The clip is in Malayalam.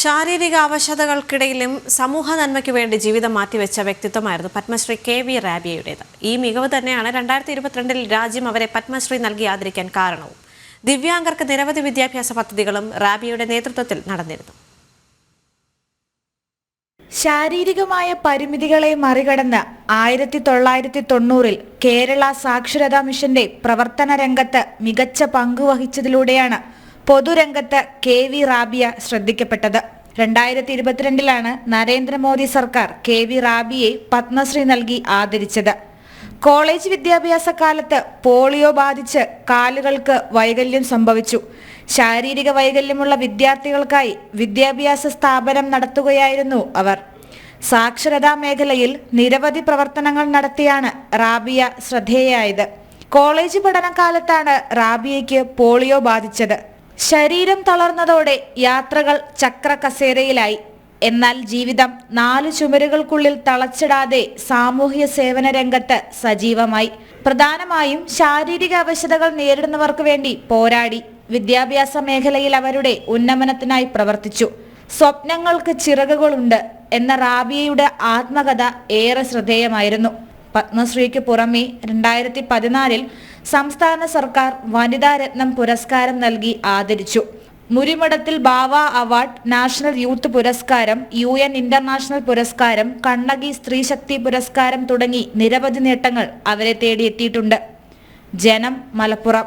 ശാരീരിക അവശതകൾക്കിടയിലും സമൂഹ നന്മയ്ക്ക് വേണ്ടി ജീവിതം മാറ്റിവെച്ച വ്യക്തിത്വമായിരുന്നു പത്മശ്രീ കെ വി റാബിയയുടേത് ഈ മികവ് തന്നെയാണ് രണ്ടായിരത്തി ഇരുപത്തിരണ്ടിൽ രാജ്യം അവരെ പത്മശ്രീ നൽകി ആദരിക്കാൻ കാരണവും. ദിവ്യാംഗർക്ക് നിരവധി വിദ്യാഭ്യാസ പദ്ധതികളും റാബിയയുടെ നേതൃത്വത്തിൽ നടന്നിരുന്നു. ശാരീരികമായ പരിമിതികളെ മറികടന്ന് ആയിരത്തി തൊള്ളായിരത്തി തൊണ്ണൂറിൽ കേരള സാക്ഷരതാ മിഷന്റെ പ്രവർത്തന രംഗത്ത് മികച്ച പങ്കുവഹിച്ചതിലൂടെയാണ് പൊതുരംഗത്ത് കെ വി റാബിയ ശ്രദ്ധിക്കപ്പെട്ടത്. രണ്ടായിരത്തി ഇരുപത്തിരണ്ടിലാണ് നരേന്ദ്രമോദി സർക്കാർ കെ വി റാബിയെ പത്മശ്രീ നൽകി ആദരിച്ചത്. കോളേജ് വിദ്യാഭ്യാസ കാലത്ത് പോളിയോ ബാധിച്ച് കാലുകൾക്ക് വൈകല്യം സംഭവിച്ചു. ശാരീരിക വൈകല്യമുള്ള വിദ്യാർത്ഥികൾക്കായി വിദ്യാഭ്യാസ സ്ഥാപനം നടത്തുകയായിരുന്നു അവർ. സാക്ഷരതാ മേഖലയിൽ നിരവധി പ്രവർത്തനങ്ങൾ നടത്തിയാണ് റാബിയ ശ്രദ്ധേയായത്. കോളേജ് പഠനകാലത്താണ് റാബിയയ്ക്ക് പോളിയോ ബാധിച്ചത്. ശരീരം തളർന്നതോടെ യാത്രകൾ ചക്ര കസേരയിലായി എന്നാൽ ജീവിതം നാല് ചുമരുകൾക്കുള്ളിൽ തളച്ചിടാതെ സാമൂഹ്യ സേവന രംഗത്ത് സജീവമായി. പ്രധാനമായും ശാരീരിക അവശതകൾ നേരിടുന്നവർക്ക് വേണ്ടി പോരാടി വിദ്യാഭ്യാസ മേഖലയിൽ അവരുടെ ഉന്നമനത്തിനായി പ്രവർത്തിച്ചു. സ്വപ്നങ്ങൾക്ക് ചിറകുകളുണ്ട് എന്ന റാബിയയുടെ ആത്മകഥ ഏറെ ശ്രദ്ധേയമായിരുന്നു. പത്മശ്രീക്ക് പുറമെ രണ്ടായിരത്തി പതിനാലിൽ സംസ്ഥാന സർക്കാർ വനിതാ രത്നം പുരസ്കാരം നൽകി ആദരിച്ചു. Murimadathil Bava award national youth പുരസ്കാരം യു എൻ ഇന്റർനാഷണൽ പുരസ്കാരം കണ്ണകി സ്ത്രീശക്തി പുരസ്കാരം തുടങ്ങി നിരവധി നേട്ടങ്ങൾ അവരെ തേടിയെത്തിയിട്ടുണ്ട്. ജനം മലപ്പുറം.